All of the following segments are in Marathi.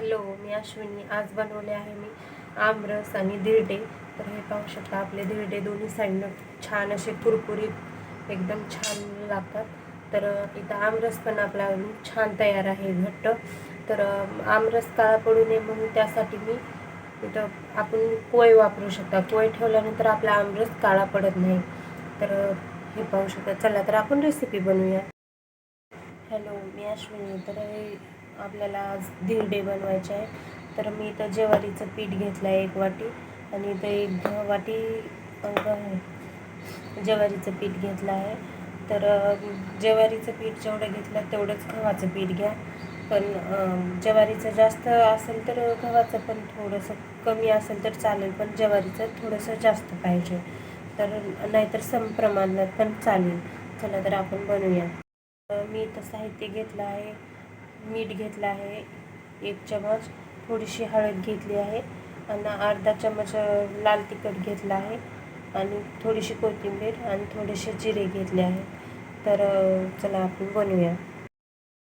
हॅलो मी अश्विनी. आज बनवले आहे मी आमरस आणि धिरडे. तर हे पाहू शकता आपले धिरडे दोन्ही साईडनं छान असे कुरकुरीत एकदम छान लागतात. तर इथं आमरस पण आपला छान तयार आहे घट्ट. तर आमरस काळा पडू नये म्हणून त्यासाठी मी इथं आपण कोय वापरू शकता. पोय ठेवल्यानंतर आपला आमरस काळा पडत नाही. तर हे पाहू शकता. चला तर आपण रेसिपी बनवूया. हॅलो मी अश्विनी. तर हे आपल्याला आज धिरडे बनवायचे आहे तर मी इथं ज्वारीचं पीठ घेतलं आहे एक वाटी आणि इथं एक वाटी ज्वारीचं पीठ घेतलं आहे. तर ज्वारीचं पीठ जेवढं घेतलं तेवढंच गव्हाचं पीठ घ्या. पण ज्वारीचं जास्त असेल तर गव्हाचं पण थोडंसं कमी असेल तर चालेल पण ज्वारीचं थोडंसं जास्त पाहिजे. तर नाहीतर सम प्रमाणात पण चालेल. चला तर आपण बनवूया. मी इथं साहित्य घेतलं आहे. मीठ घेतलं आहे एक चमच थोडीशी हळद घेतली आहे आणि अर्धा चमच लाल तिखट घेतलं आहे आणि थोडीशी कोथिंबीर आणि थोडेसे जिरे घेतले आहे. तर चला आपण बनवूया.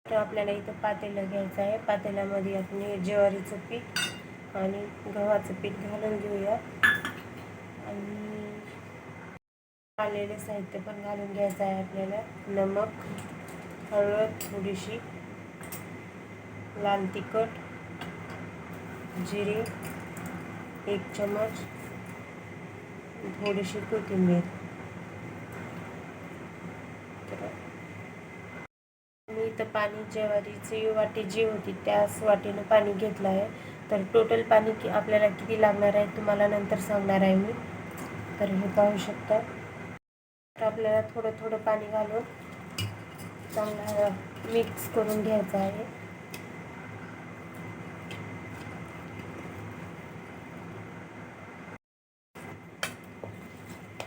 तर आपल्याला इथं पातेलं घ्यायचं आहे. पातेल्यामध्ये आपण ज्वारीचं पीठ आणि गव्हाचं पीठ घालून घेऊया. आणि आलेले साहित्य पण घालून घ्यायचं आहे आपल्याला. नमक हळद थोडीशी लाल तिखट जिरे एक चमच थोडीशी कोथिंबीर. तर मी इथं पाणी ज्वारीची वाटी जी होती त्याच वाटीनं पाणी घेतलं आहे. तर टोटल पाणी कि आपल्याला किती लागणार आहे तुम्हाला नंतर सांगणार आहे मी. तर हे पाहू शकता. तर आपल्याला थोडं थोडं पाणी घालून चांगला मिक्स करून घ्यायचं आहे.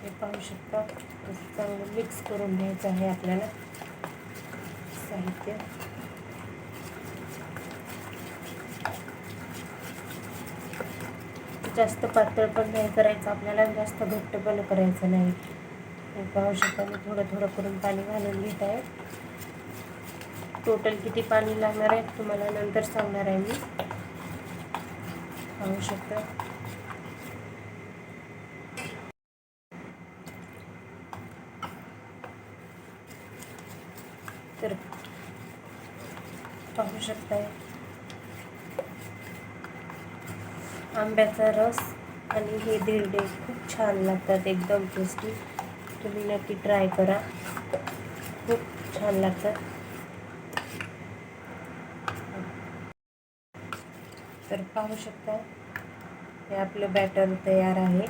हे पाहू शकता. तसं चांगलं मिक्स करून घ्यायचं आहे आपल्याला. साहित्य. जास्त पातळ पण नाही करायचं आपल्याला जास्त घट्ट पण करायचं नाही. हे पाहू शकता मी थोडं थोडं करून पाणी घालून घेत आहे. टोटल किती पाणी लागणार आहे तुम्हाला नंतर सांगणार आहे मी. पाहू शकता तर वापरू शकताय. आंब्याचा रस आणि हे धिरडे खूप छान लागतात एकदम टेस्टी तुम्ही नक्की ट्राय करा. खूप छान लागतात. तर पाहू शकता हे आपलं बॅटर तयार आहे.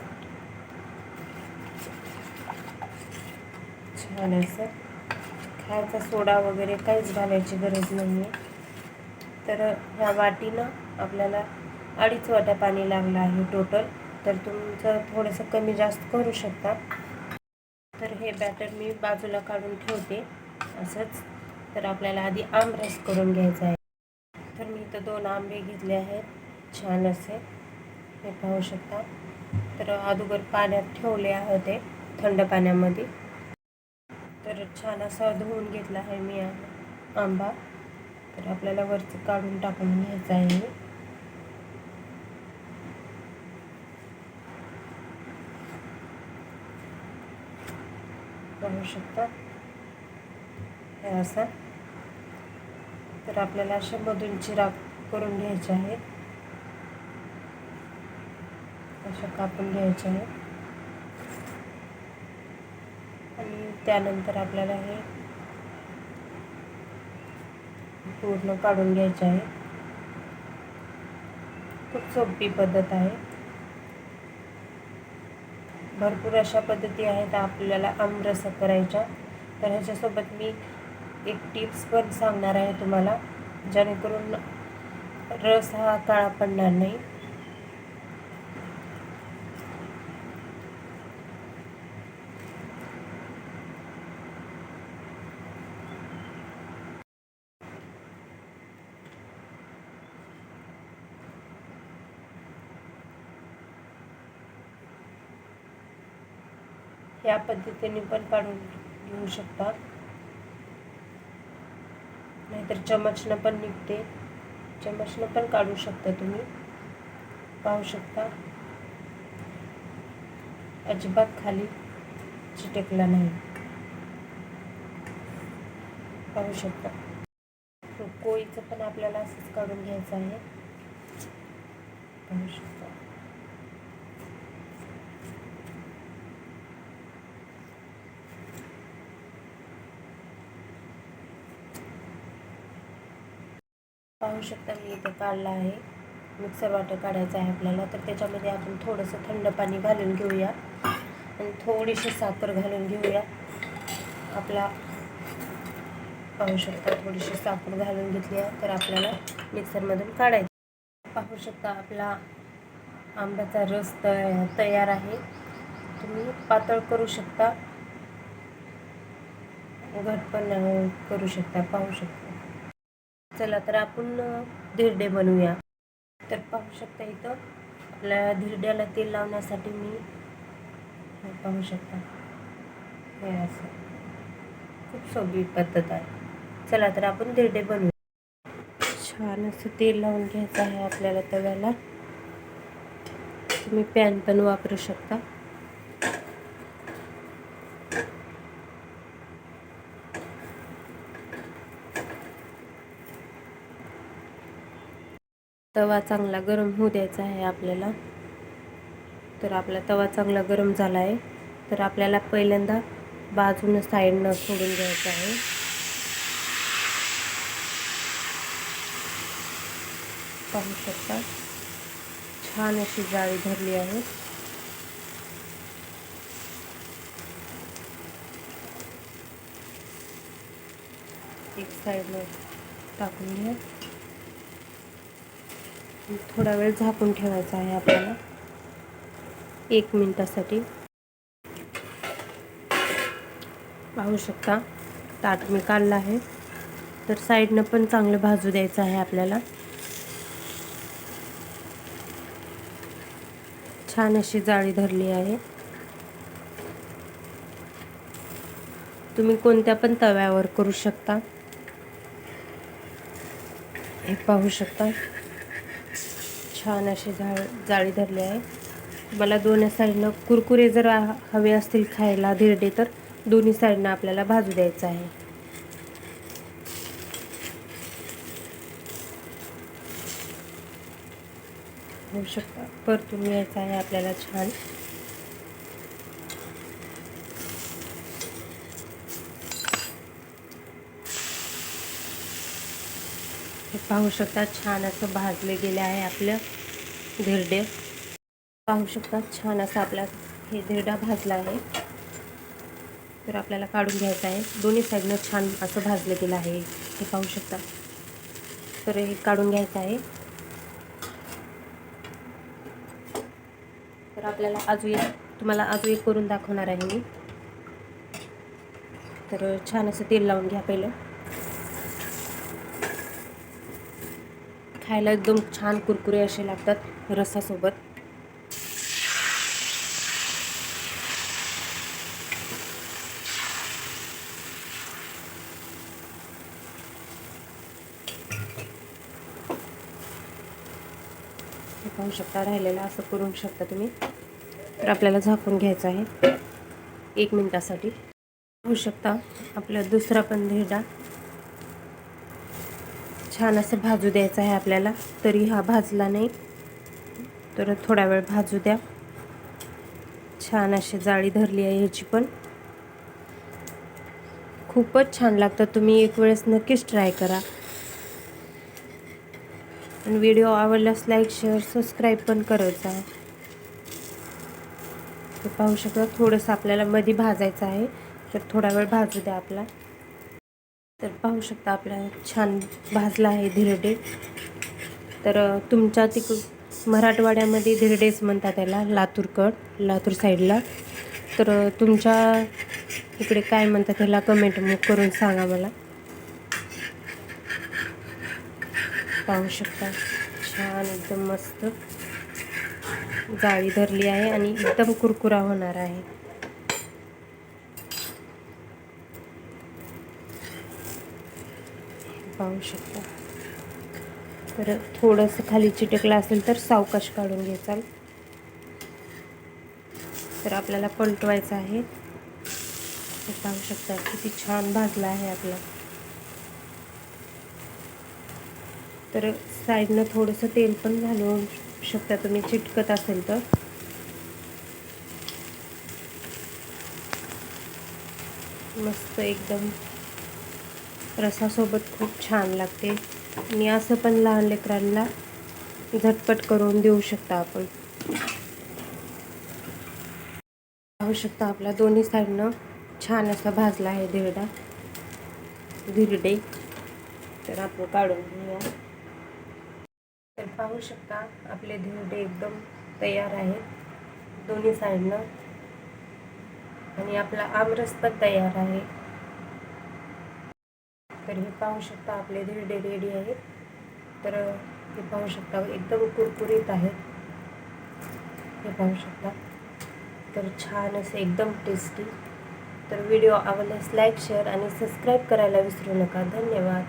छान असं. खायचा सोडा वगैरे काहीच घालायची गरज नाही आहे तर ह्या वाटीनं आपल्याला अडीच वाट्या पाणी लागलं आहे टोटल तर तुमचं थोडंसं कमी जास्त करू शकता. तर हे बॅटर मी बाजूला काढून ठेवते. असंच. तर आपल्याला आधी आमरस करून घ्यायचा आहे. तर मी इथं दोन आंबे घेतले आहेत. छान असे. हे पाहू शकता. तर अगोदर पाण्यात ठेवले आहे ते थंड पाण्यामध्ये. तर छान असा धुवून घेतला आहे मी आंबा. तर आपल्याला वरचं काढून टाकून घ्यायचं आहे. पाहू शकता? हे असं. तर आपल्याला अशा मधून चिरा करून घ्यायचे आहेत. अशा कापून घ्यायचे आहेत. आणि त्यानंतर आपल्याला हे पूर्ण काढून घ्यायचे आहे. खूप सोपी पद्धत आहे. भरपूर अशा पद्धती आहेत आपल्याला आमरस करायच्या. तर ह्याच्यासोबत मी एक टिप्स पण सांगणार आहे तुम्हाला. जेणेकरून रस हा काळा पडणार नाही. पद्धतीने पण काढून घेऊ शकता. नाहीतर चमचनं पण निघते. चमचनं पण काढू शकता तुम्ही. पाहू शकता. अजिबात खाली चिटकला नाही. पाहू शकता. कोळीचं पण आपल्याला असंच काढून घ्यायचं आहे. पाहू शकता. पाहू शकता मी इथे काढला आहे. मिक्सर वाटं काढायचं आहे आपल्याला. तर त्याच्यामध्ये आपण थोडंसं थंड पाणी घालून घेऊया. आणि थोडीशी साखर घालून घेऊया. आपला पाहू शकता थोडीशी साखर घालून घेतली आहे. तर आपल्याला मिक्सरमधून काढायचं पाहू शकता आपला आंब्याचा रस तया तयार आहे. तुम्ही पातळ करू शकता. घट पण करू शकता पाहू शकता. चला तर आपण धिरडे बनवूया. तर पाहू शकता इथं आपल्या धिरड्याला तेल लावण्यासाठी मी पाहू शकता. हे असं. खूप सोपी पद्धत आहे. चला तर आपण धिरडे बनवू छान असं तेल लावून घ्यायचं आहे आपल्याला तव्याला. तुम्ही पॅन पण वापरू शकता. तवा चांगला गरम होऊ द्यायचा आहे आपल्याला. तर आपला तवा चांगला गरम झाला आहे. तर आपल्याला पहिल्यांदा बाजूनं साईडनं सोडून घ्यायचं आहे. पाहू शकता छान अशी जाळी धरली आहे. एक साईडनं टाकून घ्या. थोडा वेळ झाकून ठेवायचा आहे आपल्याला. एक मिनिटासाठी. पाहू शकता ताट मी काढलं आहे. तर साईडनं पण चांगलं भाजू द्यायचं आहे आपल्याला. छान अशी जाळी धरली आहे. तुम्ही कोणत्या पण तव्यावर करू शकता. हे पाहू शकता. छान असे झाळ जाळी धरली आहे. मला दोन्ही साईडनं कुरकुरे जर हवे असतील खायला धिरडे तर दोन्ही साईडनं आपल्याला भाजू द्यायचं आहे. होऊ शकता. परतून घ्यायचं आहे आपल्याला छान. पाहू शकता छान असं भाजले गेले आहे आपलं धिरडे. पाहू शकता छान असं आपला हे धिरडा भाजला आहे. तर आपल्याला काढून घ्यायचं आहे. दोन्ही साईडनं छान असं भाजलं गेलं आहे. हे पाहू शकता. तर हे काढून घ्यायचं आहे. तर आपल्याला अजून एक तुम्हाला अजून एक करून दाखवणार आहे मी. तर छान असं तेल लावून घ्या पहिलं. खायला एकदम छान कुरकुरे असे लागतात रसासोबत. पाहू शकता राहिलेला असं करू शकता तुम्ही. तर आपल्याला झाकून घ्यायचं आहे. एक मिनटासाठी. पाहू शकता आपला दुसरा पण धिरडा छान असं भाजू द्यायचं आहे आपल्याला. तरी हा भाजला नाही. तर थोडा वेळ भाजू द्या. छान अशी जाळी धरली आहे ह्याची पण. खूपच छान लागतं. तुम्ही एक वेळेस नक्कीच ट्राय करा. आणि व्हिडिओ आवडल्यास लाईक शेअर सबस्क्राईब पण करत जा. ते पाहू शकता थोडंसं आपल्याला मध्ये भाजायचं आहे. तर थोडा वेळ भाजू द्या आपला. तर पाहू शकता आपला छान भाजला आहे धिरडे तर तुमच्या तिक मराठवाड्यामध्ये धिरडेच म्हणतात त्याला लातूरकड लातूर साईडला. तर तुमच्या इकडे काय म्हणतात त्याला कमेंट मग करून सांगा मला. पाहू शकता छान एकदम मस्त जाळी धरली आहे आणि एकदम कुरकुरा होणार आहे. पाहू शकता. तर थोडंसं खाली चिटकलं असेल तर सावकाश काढून घ्यायचा तर आपल्याला पलटवायचं आहे. पाहू शकता किती छान भाजला आहे आपला. तर साईडनं थोडंसं तेल पण घालू शकता तुम्ही चिटकत असेल तर. मस्त एकदम रसासोबत खूप छान लागते. आणि असं पण लहान लेकरांना झटपट करून देऊ शकता आपण. पाहू शकता आपला दोन्ही साईडनं छान असा भाजला आहे धिरडा. धिरडे. तर आपण काढून घेऊया. तर पाहू शकता आपले धिरडे एकदम तयार आहेत. दोन्ही साईडनं. आणि आपला आमरस पण तयार आहे. तर हे पाहू शकता आपले धिरडे रेडी आहेत तर हे पाहू शकता एकदम कुरकुरीत आहेत. हे पाहू शकता. तर छान असे एकदम टेस्टी तर व्हिडिओ आवडल्यास लाईक शेअर आणि सबस्क्राईब करायला विसरू नका. धन्यवाद.